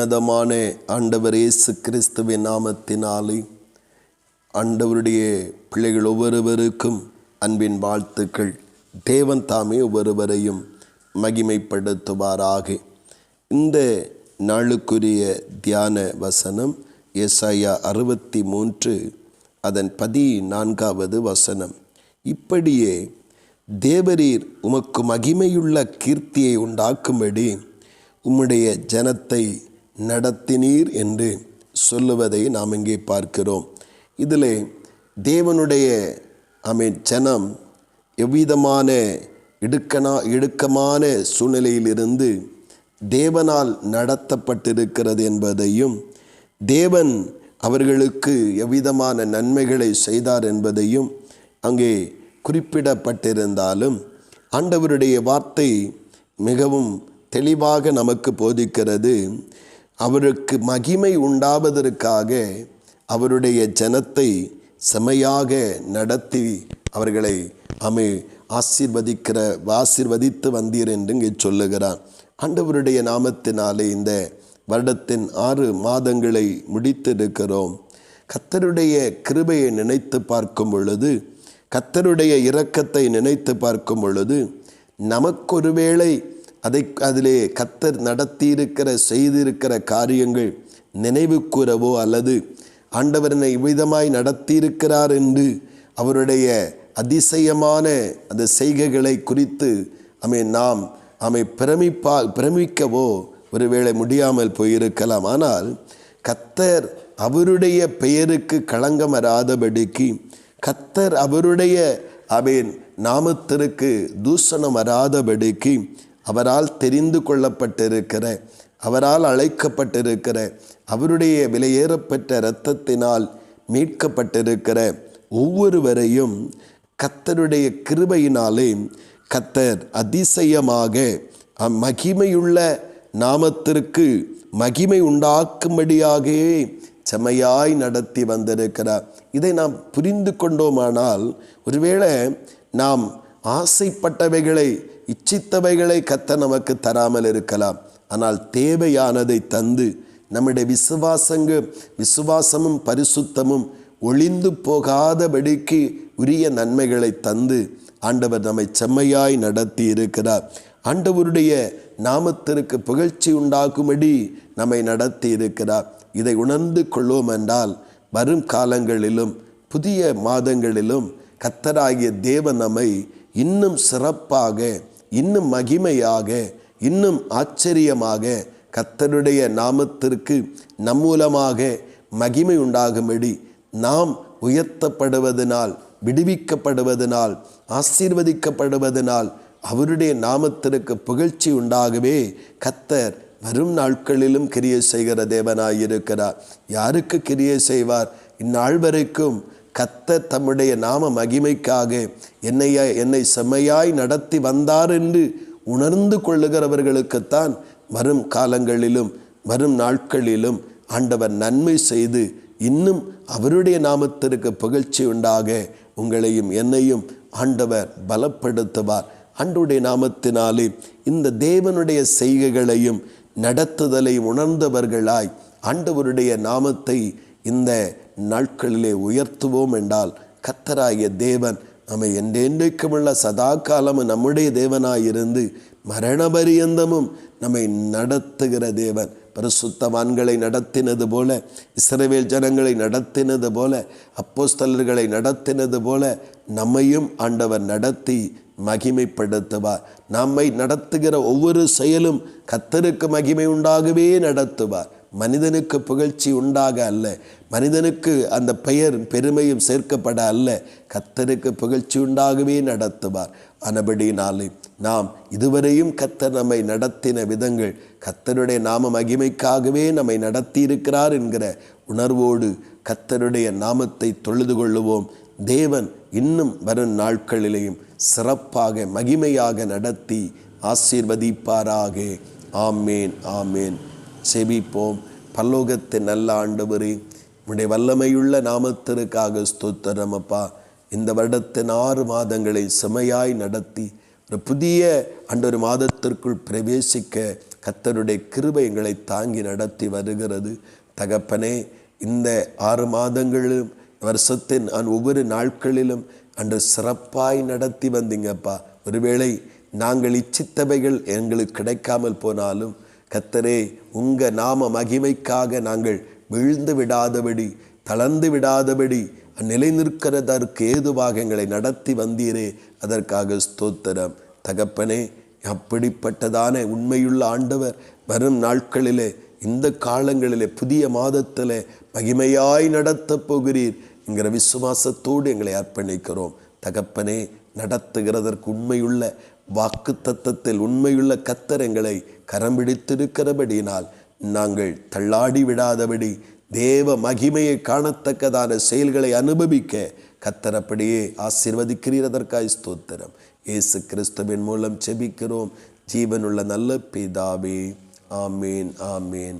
உன்னதமான ஆண்டவர் இயேசு கிறிஸ்துவின் நாமத்தினாலே ஆண்டவருடைய பிள்ளைகள் ஒவ்வொருவருக்கும் அன்பின் வாழ்த்துக்கள். தேவன் தாமே ஒவ்வொருவரையும் மகிமைப்படுத்துவாராக. இந்த நாளுக்குரிய தியான வசனம் எஸ்ஐயா அறுபத்தி மூன்று அதன் பதினான்காவது வசனம். இப்படியே தேவரீர் உமக்கு மகிமையுள்ள கீர்த்தியை உண்டாக்கும்படி உம்முடைய ஜனத்தை நடத்தினீர் என்று சொல்லுவதை நாம் இங்கே பார்க்கிறோம். இதில் தேவனுடைய அமைச்சனம் ஜனம் எவ்விதமான இடுக்கனா இடுக்கமான சூழ்நிலையிலிருந்து தேவனால் நடத்தப்பட்டிருக்கிறது என்பதையும் தேவன் அவர்களுக்கு எவ்விதமான நன்மைகளை செய்தார் என்பதையும் அங்கே குறிப்பிடப்பட்டிருந்தாலும் ஆண்டவருடைய வார்த்தை மிகவும் தெளிவாக நமக்கு போதிக்கிறது. அவருக்கு மகிமை உண்டாவதற்காக அவருடைய ஜனத்தை செமையாக நடத்தி அவர்களை அமை ஆசீர்வதிக்கிற ஆசீர்வதித்து வந்தீர் என்று இங்கே சொல்லுகிறான் ஆண்டவருடைய நாமத்தினாலே இந்த வருடத்தின் ஆறு மாதங்களை முடித்திருக்கிறோம். கத்தருடைய கிருபையை நினைத்து பார்க்கும் பொழுது கத்தருடைய இரக்கத்தை நினைத்து பார்க்கும் பொழுது நமக்கொருவேளை அதை அதிலே கத்தர் நடத்தியிருக்கிற செய்திருக்கிற காரியங்கள் நினைவு கூறவோ அல்லது ஆண்டவரனை இவ்விதமாய் நடத்தியிருக்கிறார் என்று அவருடைய அதிசயமான அந்த செய்கைகளை குறித்து அமை நாம் அமை பிரமிப்பா பிரமிக்கவோ ஒருவேளை முடியாமல் போயிருக்கலாம். ஆனால் கத்தர் அவருடைய பெயருக்கு களங்கம் வராதபடிக்கு கத்தர் அவருடைய அமீன் நாமத்திற்கு தூஷணம் வராதபடிக்கு அவரால் தெரிந்து கொள்ளப்பட்டிருக்கிற அவரால் அழைக்கப்பட்டிருக்கிற அவருடைய விலையேறப்பட்ட இரத்தத்தினால் மீட்கப்பட்டிருக்கிற ஒவ்வொருவரையும் கத்தருடைய கிருபையினாலே கத்தர் அதிசயமாக மகிமையுள்ள நாமத்திற்கு மகிமை உண்டாக்கும்படியாகவே செம்மையாய் நடத்தி வந்திருக்கிறார். இதை நாம் புரிந்து கொண்டோமானால் ஒருவேளை நாம் ஆசைப்பட்டவைகளை இச்சித்தவைகளை கத்த நமக்கு தராமல் இருக்கலாம். ஆனால் தேவையானதை தந்து நம்முடைய விசுவாசங்க விசுவாசமும் பரிசுத்தமும் ஒளிந்து போகாதபடிக்கு உரிய நன்மைகளை தந்து ஆண்டவர் நம்மை செம்மையாய் நடத்தி இருக்கிறார். ஆண்டவருடைய நாமத்திற்கு புகழ்ச்சி உண்டாக்கும்படி நம்மை நடத்தி இருக்கிறார். இதை உணர்ந்து கொள்வோம் என்றால் வரும் காலங்களிலும் புதிய மாதங்களிலும் கத்தராகிய தேவ நம்மை இன்னும் சிறப்பாக இன்னும் மகிமையாக இன்னும் ஆச்சரியமாக கத்தருடைய நாமத்திற்கு நம் மூலமாக மகிமை உண்டாகும்படி நாம் உயர்த்தப்படுவதனால் விடுவிக்கப்படுவதனால் ஆசீர்வதிக்கப்படுவதனால் அவருடைய நாமத்திற்கு புகழ்ச்சி உண்டாகவே கத்தர் வரும் நாட்களிலும் கிரியை செய்கிற தேவனாயிருக்கிறார். யாருக்கு கிரியை செய்வார்? இந்நாள் வரைக்கும் கத்த தம்முடைய நாம மகிமைக்காக என்னை என்னை செம்மையாய் நடத்தி வந்தார் என்று உணர்ந்து கொள்ளுகிறவர்களுக்குத்தான் வரும் காலங்களிலும் வரும் நாட்களிலும் ஆண்டவர் நன்மை செய்து இன்னும் அவருடைய நாமத்திற்கு புகழ்ச்சி உண்டாக உங்களையும் என்னையும் ஆண்டவர் பலப்படுத்துவார். ஆண்டுடைய நாமத்தினாலே இந்த தேவனுடைய செய்கைகளையும் நடத்துதலையும் உணர்ந்தவர்களாய் ஆண்டவருடைய நாமத்தை இந்த நாட்களிலே உயர்த்துவோம் என்றால் கத்தராகிய தேவன் நம்மை என்றென்றைக்குமுள்ள சதா காலமும் நம்முடைய தேவனாயிருந்து மரண பரியந்தமும் நம்மை நடத்துகிற தேவன். பரிசுத்தவான்களை நடத்தினது போல இஸ்ரவேல் ஜனங்களை நடத்தினது போல அப்போஸ்தலர்களை நடத்தினது போல நம்மையும் ஆண்டவர் நடத்தி மகிமைப்படுத்துவார். நம்மை நடத்துகிற ஒவ்வொரு செயலும் கத்தருக்கு மகிமை உண்டாகவே நடத்துவார். மனிதனுக்கு புகழ்ச்சி உண்டாக அல்ல மனிதனுக்கு அந்த பெயர் பெருமையும் சேர்க்கப்பட அல்ல. கத்தருக்கு புகழ்ச்சி உண்டாகவே நடத்துவார். ஆனபடினாலே நாம் இதுவரையும் கத்தர் நம்மை நடத்தின விதங்கள் கத்தருடைய நாம மகிமைக்காகவே நம்மை நடத்தியிருக்கிறார் என்கிற உணர்வோடு கத்தருடைய நாமத்தை தொழுது கொள்ளுவோம். தேவன் இன்னும் வரும் நாட்களிலேயும் சிறப்பாக மகிமையாக நடத்தி ஆசீர்வதிப்பாராக. ஆமேன் ஆமேன். செபிப்போம். பல்லோகத்தின் நல்ல ஆண்டவரே உடைய வல்லமையுள்ள நாமத்திற்காக ஸ்தோத்திரம் அப்பா. இந்த வருடத்தின் ஆறு மாதங்களை செமையாய் நடத்தி ஒரு புதிய அண்டொரு மாதத்திற்குள் பிரவேசிக்க கத்தருடைய கிருபை எங்களை தாங்கி நடத்தி வருகிறது. தகப்பனே இந்த ஆறு மாதங்களிலும் வருஷத்தின் நான் ஒவ்வொரு நாட்களிலும் அன்று சிறப்பாய் நடத்தி வந்தீங்கப்பா. ஒருவேளை நாங்கள் இச்சித்தவைகள் எங்களுக்கு கிடைக்காமல் போனாலும் கத்தரே உங்கள் நாம மகிமைக்காக நாங்கள் விழுந்து விடாதபடி தளர்ந்து விடாதபடி நிலை நிற்கிறதற்கு ஏதுவாக எங்களை நடத்தி வந்தீரே. அதற்காக ஸ்தோத்திரம். தகப்பனே அப்படிப்பட்டதான உண்மையுள்ள ஆண்டவர் வரும் நாட்களிலே இந்த காலங்களிலே புதிய மாதத்திலே மகிமையாய் நடத்தப் போகிறீர். என்கிற விசுவாசத்தோடு எங்களை அர்ப்பணிக்கிறோம். தகப்பனே நடத்துகிறதற்கு உண்மையுள்ள வாக்கு தத்தத்தில் உண்மையுள்ள கத்தரங்களை கரம் பிடித்திருக்கிறபடியினால் நாங்கள் தள்ளாடி விடாதபடி தேவ மகிமையை காணத்தக்கதான செயல்களை அனுபவிக்க கத்தரப்படியே ஆசிர்வதிக்கிறீரதற்காய் ஸ்தோத்திரம். இயேசு கிறிஸ்துவின் மூலம் செபிக்கிறோம் ஜீவனுள்ள நல்ல பிதாவே. ஆமேன் ஆமேன்.